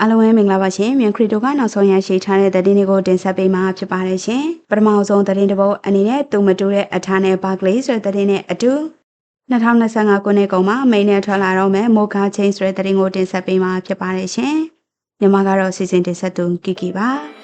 အားလုံးပဲမင်္ဂလာပါရှင်မြန်ခရီတိုကနောက်ဆုံးရရှိထားတဲ့သတင်းတွေကိုတင်ဆက်ပေးမှာဖြစ်ပါတယ်ရှင်ပထမဆုံးသတင်းတစ်ပုဒ်အနေနဲ့သူမတူတဲ့အထာနဲ့ဘာကလေးဆိုတဲ့သတင်းနဲ့အတူ2025ခုနှစ်ကုန်မှာမိန်နဲ့ထွက်လာတော့မယ်မိုခါချင်းဆိုတဲ့သတင်းကိုတင်ဆက်ပေးမှာဖြစ်ပါတယ်ရှင်မြန်မာကတော့စီစဉ်တင်ဆက်သူကီကီပါ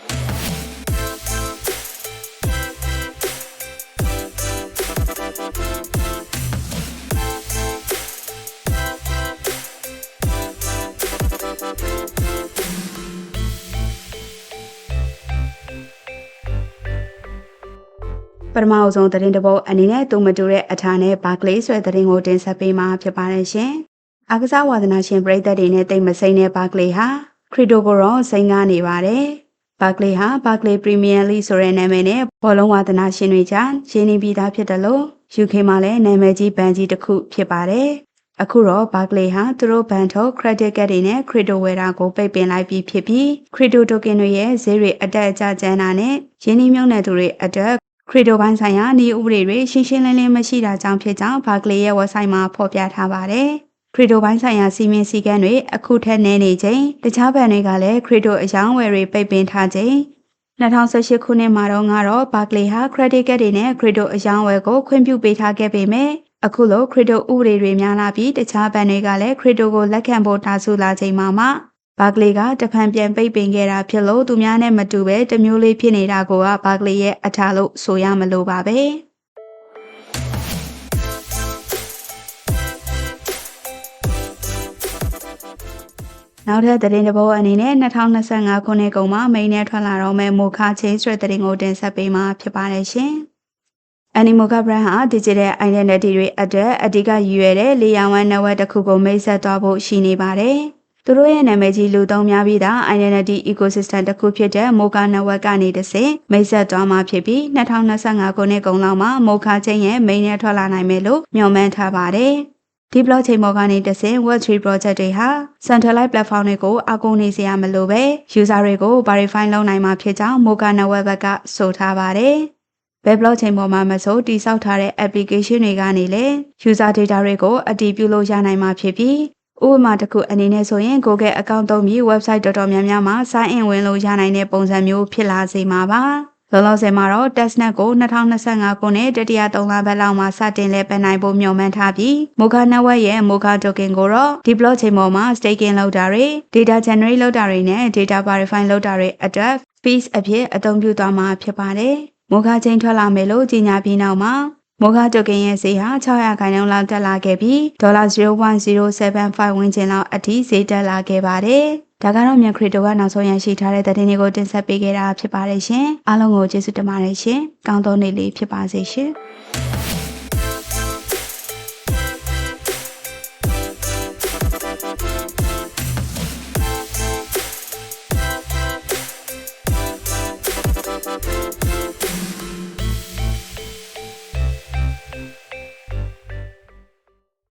ပထမအဆုံးသတင်းတစ်ပုဒ်အနေနဲ့သူမတူတဲ့အထာနဲ့ဘာကလေးဆိုတဲ့သတင်းကိုတင်ဆက်ပေးမှာဖြစ်ပါတယ်ရှင်။အားကစားဝါသနာရှင်ပရိသတ်တွေနဲ့တိတ်မစိမ့်တဲ့ဘာကလေးဟာခရီတိုကိုရောစိန်ကားနေပါတယ်။ဘာကလေးဟာဘာကလေးပရီမီယာလိဆိုတဲ့နာမည်နဲ့ဘောလုံးဝါသနာရှင်တွေကြားရင်းနှီးပြီးသားဖြစ်တယ်လို့ UK မှာလည်းနာမည်ကြီးဘန်ကြီးတစ်ခုဖြစ်ပါတယ်။အခုတော့ဘာကလေးဟာသူတို့ဘန်ထုတ် credit card တွေနဲ့ crypto ဝယ်တာကိုပိတ်ပင်လိုက်ပြီးဖြစ်ပြီး crypto token တွေရဲ့ဈေးတွေအတက်အကျကျန်းတာနဲ့ရင်းနှီးမြှုပ်နှံသူတွေအတွက် ခရီတိုပိုင်းဆိုင်ရာနေဥပဒေတွေရှင်းရှင်းလင်းလင်းမရှိတာကြောင့်ဖြစ်ကြောင်းဘာကလေးရဲ့ website မှာဖော်ပြထားပါတယ်။ခရီတိုပိုင်းဆိုင်ရာစီမင်းစည်းကမ်းတွေအခုထက်နည်းနေချိန်တခြားဘဏ်တွေကလည်းခရီတိုအယောင်းဝယ်တွေပိတ်ပင်ထားချိန်2018ခုနှစ်မှာတော့ငါတော့ဘာကလေးဟာ credit card တွေနဲ့ crypto အယောင်းဝယ်ကိုခွင့်ပြုပေးထားခဲ့ပေမဲ့အခုလို crypto ဥပဒေတွေများလာပြီးတခြားဘဏ်တွေကလည်း crypto ကိုလက်ခံဖို့တာဆူလာချိန်မှာမှ ဘာကလေးကတဖန်ပြန်ပိတ်ပင်ခဲ့တာဖြစ်လို့သူများနဲ့မတူပဲတမျိုးလေးဖြစ်နေတာကိုကဘာကလေးရဲ့အထာလို့ဆိုရမလို့ပါပဲနောက်ထပ်သတင်းတစ်ပုဒ်အနေနဲ့2025ခုနှစ်ကုန်မှာမိန်နဲ့ထွက်လာတော့မဲ့မိုခါချင်းဆွဲသတင်းကိုတင်ဆက်ပေးမှာဖြစ်ပါတယ်ရှင်။ Animoca brand ဟာ digital identity တွေအတွက်အဓိကရည်ရွယ်တဲ့လေယာဉ်ဝမ်း network တစ်ခုကိုမိတ်ဆက်သွားဖို့ရှိနေပါတယ်။ သူတို့ရဲ့နာမည်ကြီးလူသုံးများပြီးသား identity ecosystem တစ်ခုဖြစ်တဲ့ Mocha network ကနေတဆင့်မိတ်ဆက်သွားမှာဖြစ်ပြီး2025ခုနှစ်ကုန်လောက်မှာ Mocha ချင်းရဲ့ main နဲ့ထွက်လာနိုင်မယ်လို့မျှော်မှန်းထားပါတယ်။ဒီ blockchain ပေါ်ကနေတဆင့် Web3 project တွေဟာ centralized platform တွေကိုအကူနေစရာမလိုပဲ user တွေကို verify လုပ်နိုင်မှာဖြစ်ကြောင်း Mocha network ဘက်ကဆိုထားပါတယ်။ web blockchain ပေါ်မှာမဆိုတည်ဆောက်ထားတဲ့ application တွေကနေလည်း user data တွေကိုအတည်ပြုလို့ရနိုင်မှာဖြစ်ပြီး ဥပမာတစ်ခုအနေနဲ့ဆိုရင် Google account သုံးပြီး website တော်တော်များများမှာ sign in ဝင်လို့ရနိုင်တဲ့ပုံစံမျိုးဖြစ်လာစေမှာပါ။လောလောဆယ်မှာတော့ testnet ကို2025ခုနှစ်တတိယ3လပတ်လောက်မှာစတင်လဲပတ်နိုင်ဖို့မျှော်မှန်းထားပြီး Mocha Network ရဲ့ Mocha Token ကိုတော့ ဒီ blockchain ပေါ်မှာ staking လုပ်တာတွေ data generate လုပ်တာတွေနဲ့ data verify လုပ်တာတွေအတွက် fees အဖြစ်အသုံးပြုသွားမှာဖြစ်ပါတယ်။ Mocha chain ထွက်လာမယ်လို့ကြေညာပြီးနောက်မှာ မိုခါတိုကင်ရဲ့ဈေးဟာ600ခိုင်နှုန်းလောက်တက်လာခဲ့ပြီးဒေါ်လာ0.075ဝန်းကျင်လောက်အထိဈေးတက်လာခဲ့ပါတယ်။ဒါကတော့မြန်ခရစ်တိုကနောက်ဆုံးရရှိထားတဲ့သတင်းတွေကိုတင်ဆက်ပေးခဲ့တာဖြစ်ပါတယ်ရှင်။အားလုံးကိုကျေးဇူးတင်ပါတယ်ရှင်။ကောင်းသောနေ့လေးဖြစ်ပါစေရှင်။